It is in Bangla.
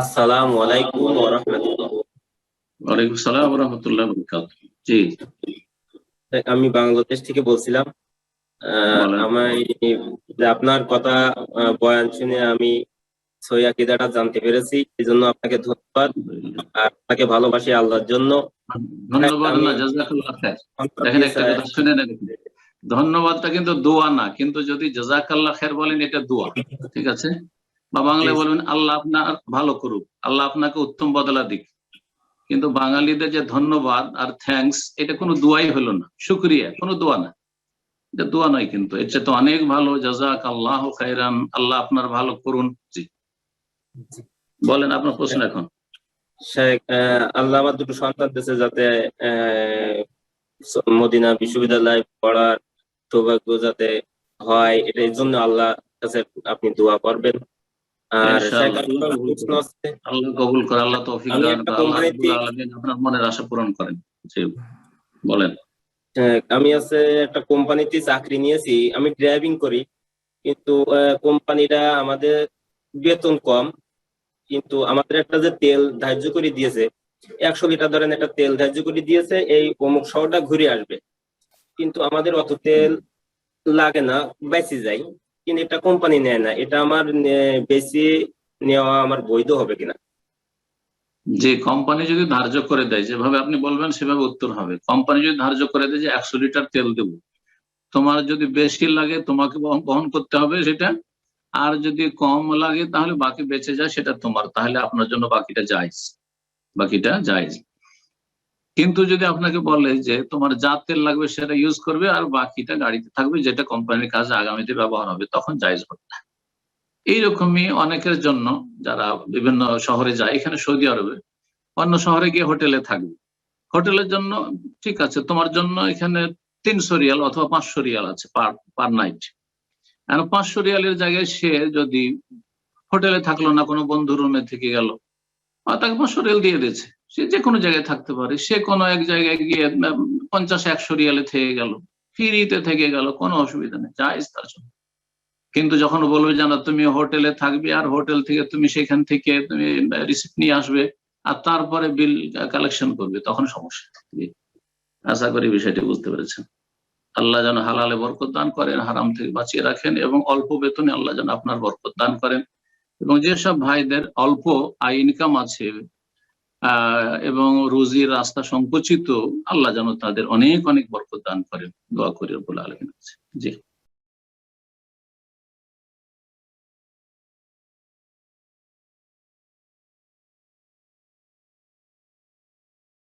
আসসালামু আলাইকুম ওয়া রাহমাতুল্লাহ। ওয়ালাইকুম সালাম রহমতুল্লাহ বরকাত জি। আমি বাংলাদেশ থেকে বলছিলাম। আমি আপনার কথা বয়ান শুনে আমি সই আকিদাটা জানতে পেরেছি। এই জন্য আপনাকে ধন্যবাদ। আর আপনাকে ভালোবাসি আল্লাহর জন্য। ধন্যবাদ না জাজাকাল্লাহ দেখেন একটা কথা শুনে নেন ধন্যবাদটা কিন্তু দোয়া না কিন্তু যদি জাজাকাল্লাহ খের বলেন এটা দোয়া। ঠিক আছে? বা বাংলায় বলবেন আল্লাহ আপনার ভালো করুক আল্লাহ আপনাকে উত্তম বদলা দিক। কিন্তু বাঙালিদের যে ধন্যবাদ আর থ্যাঙ্কস এটা কোনো দোয়াই হলো না। শুক্রিয়া কোনো দোয়া না। এটা দোয়া নয় কিন্তু এর চেয়ে তো অনেক ভালো। জাজাক আল্লাহ খাইরান আল্লাহ আপনার ভালো করুন। জি। বলেন আপনার প্রশ্ন এখন। শেখ আল্লাহ আমার দুটো সন্তান দিয়েছে যাতে আহ, মদিনা বিশ্ববিদ্যালয়ে পড়ার সৌভাগ্য যাতে হয় এটার জন্য আল্লাহ কাছে আপনি দোয়া করবেন। আর প্রশ্ন আল্লাহ কবুল করে আল্লাহ তৌফিক দান আপনার মনের আশা পূরণ করেন। জি বলেন। আমি আছে একটা কোম্পানিতে চাকরি নিয়েছি আমি ড্রাইভিং করি কিন্তু কোম্পানিটা আমাদের বেতন কম কিন্তু আমাদের একটা যে তেল ধার্য করে দিয়েছে একশো লিটার ধরেন একটা তেল ধার্য করে দিয়েছে এই অমুক শহরটা ঘুরে আসবে। কিন্তু আমাদের অত তেল লাগে না বেঁচে যাই কিন্তু এটা কোম্পানি নেয় না। এটা আমার বেশি নেওয়া আমার বৈধ হবে কিনা? যে কোম্পানি যদি ধার্য করে দেয়, যেভাবে আপনি বলবেন সেভাবে উত্তর হবে। কোম্পানি যদি ধার্য করে দেয় যে একশো লিটার তেল দেব। তোমার যদি বেশি লাগে, তোমাকে বহন করতে হবে সেটা। আর যদি কম লাগে, তাহলে বাকি বেঁচে যায়, সেটা তোমার। তাহলে আপনার জন্য বাকিটা জায়জ বাকিটা জায়জ কিন্তু যদি আপনাকে বলে যে তোমার যা তেল লাগবে সেটা ইউজ করবে আর বাকিটা গাড়িতে থাকবে যেটা কোম্পানির কাজে আগামীতে ব্যবহার হবে, তখন জায়জ হবে না। এইরকমই অনেকের জন্য যারা বিভিন্ন শহরে যায়, এখানে সৌদি আরবে, অন্য শহরে গিয়ে হোটেলে থাকবে। হোটেলের জন্য ঠিক আছে, তোমার জন্য এখানে তিনশো রিয়াল অথবা পাঁচশো রিয়াল আছে পার পার নাইট পাঁচশো রিয়ালের জায়গায় সে যদি হোটেলে থাকল না, কোনো বন্ধু রুমে থেকে গেল, তাকে পাঁচশো রিয়াল দিয়ে দিয়েছে। সে যে কোনো জায়গায় থাকতে পারে। সে কোনো এক জায়গায় গিয়ে পঞ্চাশ, একশো রিয়ালে থেকে গেল, ফ্রিতে থেকে গেল, কোনো অসুবিধা নেই জায়জ তার জন্য। কিন্তু যখন বলবে জানা তুমি হোটেলে থাকবে আর হোটেল থেকে তুমি সেখান থেকে, তুমি রিসিপ্ট নিয়ে আসবে আর তারপরে বিল কালেকশন করবে, তখন সমস্যা। আশা করি বিষয়টি বুঝতে পেরেছেন। আল্লাহ যেন হালালে বরকত দান করেন, হারাম থেকে বাঁচিয়ে রাখেন এবং অল্প বেতনে আল্লাহ যেন আপনার বরকত দান করেন। এবং যেসব ভাইদের অল্প আয় ইনকাম আছে এবং রুজির রাস্তা সংকুচিত, আল্লাহ যেন তাদের অনেক অনেক বরকত দান করেন। দোয়া করি বলে আলমিন। জি।